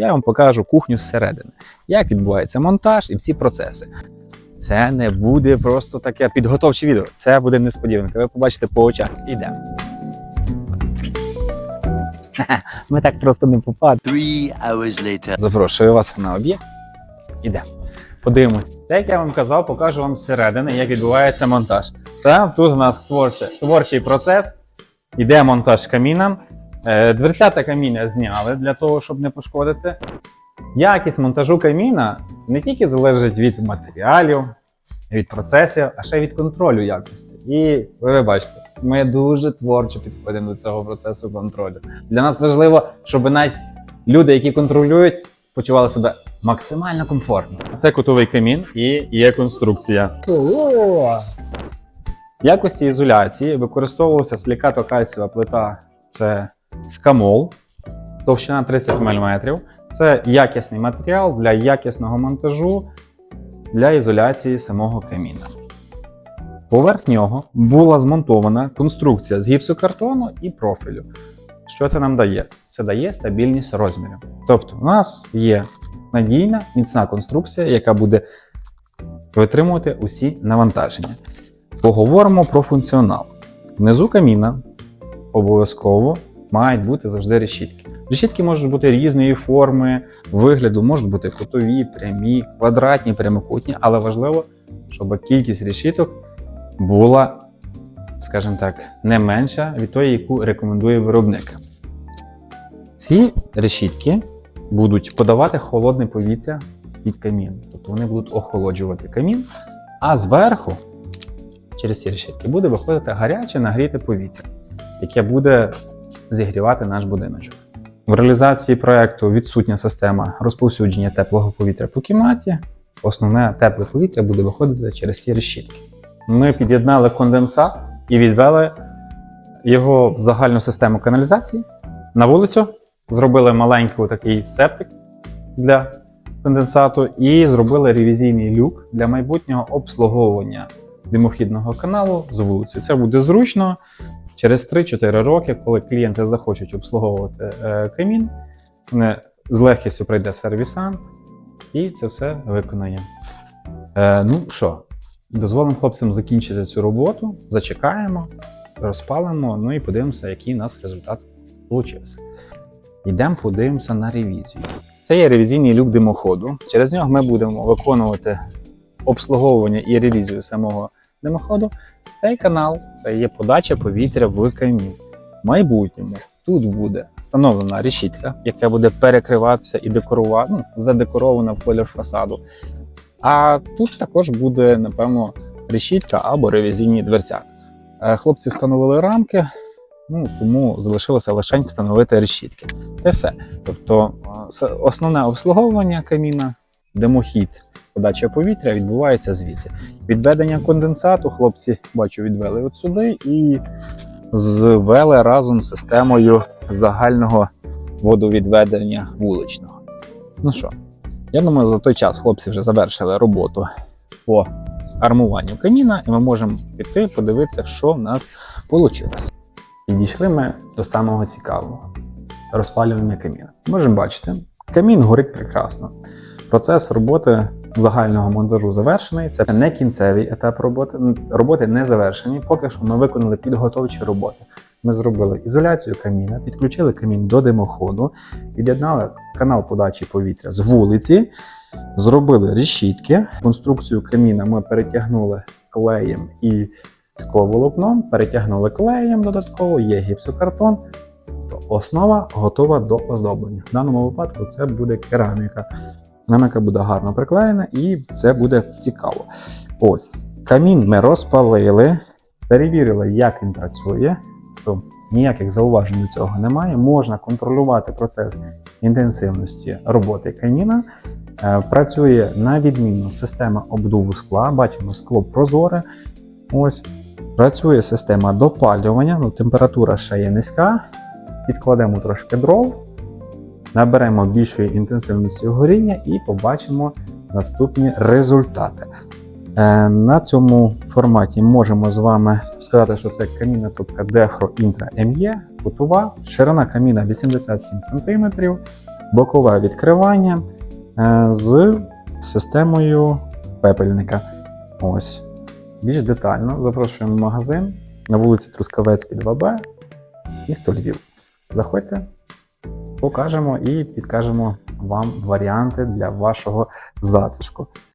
я вам покажу кухню зсередини, як відбувається монтаж і всі процеси. Це не буде просто таке підготовче відео. Це буде несподіванка. Ви побачите по очах. Ідемо. Ми так просто не. Later. Запрошую вас на об'єкт. Ідемо. Подивимось. Так як я вам казав, покажу вам зсередини, як відбувається монтаж. Та тут у нас творче, творчий процес. Іде монтаж каміна. Е, Дверцята каміна зняли для того, щоб не пошкодити. Якість монтажу каміна не тільки залежить від матеріалів, від процесів, а ще й від контролю якості. І ви, ви бачите, ми дуже творчо підходимо до цього процесу контролю. Для нас важливо, щоб навіть люди, які контролюють, почували себе максимально комфортно. Це кутовий камін і є конструкція. В якості ізоляції використовувалася силікато-кальцієва плита, це скамол, товщина 30 мм. Це якісний матеріал для якісного монтажу для ізоляції самого каміна. Поверх нього була змонтована конструкція з гіпсокартону і профілю. Що це нам дає? Це дає стабільність розмірів. Тобто, у нас є надійна, міцна конструкція, яка буде витримувати усі навантаження. Поговоримо про функціонал. Внизу каміна обов'язково мають бути завжди решітки. Решітки можуть бути різної форми, вигляду, можуть бути кутові, прямі, квадратні, прямокутні, але важливо, щоб кількість решіток була, скажімо так, не менша від тої, яку рекомендує виробник. Ці решітки будуть подавати холодне повітря під камін, тобто вони будуть охолоджувати камін, а зверху, через ці решітки, буде виходити гаряче нагріте повітря, яке буде зігрівати наш будиночок. В реалізації проекту відсутня система розповсюдження теплого повітря по кімнаті. Основне тепле повітря буде виходити через ці решітки. Ми під'єднали конденсат і відвели його в загальну систему каналізації на вулицю. Зробили маленький такий септик для конденсату і зробили ревізійний люк для майбутнього обслуговування димохідного каналу з вулиці. Це буде зручно. Через 3-4 роки, коли клієнти захочуть обслуговувати е, камін, з легкістю прийде сервісант і це все виконає. Е, ну що, дозволимо хлопцям закінчити цю роботу, зачекаємо, розпалимо, ну і подивимося, який у нас результат вийшов. Йдемо, подивимося на ревізію. Це є ревізійний люк димоходу. Через нього ми будемо виконувати обслуговування і ревізію самого димоходу. Цей канал це є подача повітря в камін. В майбутньому тут буде встановлена решітка, яка буде перекриватися і декорувати, ну, задекорована в колір фасаду. А тут також буде, напевно, решітка або ревізійні дверцята. Е, Хлопці встановили рамки, ну, тому залишилося лише встановити решітки. Це все. Тобто е, основне обслуговування каміна, димохід, подача повітря відбувається звідси. Відведення конденсату хлопці, бачу, відвели от сюди і звели разом з системою загального водовідведення вуличного. Ну що, я думаю, за той час хлопці вже завершили роботу по армуванню каміна, і ми можемо піти подивитися, що в нас вийшло. Підійшли ми до самого цікавого розпалювання каміна. Можемо бачити, камін горить прекрасно. Процес роботи загального монтажу завершений. Це не кінцевий етап роботи. Роботи не завершені. Поки що ми виконали підготовчі роботи. Ми зробили ізоляцію каміна, підключили камін до димоходу, під'єднали канал подачі повітря з вулиці, зробили решітки. Конструкцію каміна ми перетягнули клеєм і скловолокном, перетягнули клеєм додатково, є гіпсокартон. Основа готова до оздоблення. В даному випадку це буде кераміка. Кераміка буде гарно приклеєна і це буде цікаво. Ось камін ми розпалили, перевірили, як він працює. То ніяких зауважень до цього немає. Можна контролювати процес інтенсивності роботи каміна. Е, Працює на відмінно система обдуву скла. Бачимо, скло прозоре. Ось. Працює система допалювання, ну, температура ще є низька. Підкладемо трошки дров, наберемо більшої інтенсивності горіння і побачимо наступні результати. Е, На цьому форматі можемо з вами сказати, що це камінна трубка Defro Intra ME, кутова, ширина каміна 87 см, бокове відкривання е, з системою пепельника. Ось. Більш детально запрошуємо в магазин на вулиці Трускавецькій, 2Б, місто Львів. Заходьте, покажемо і підкажемо вам варіанти для вашого затишку.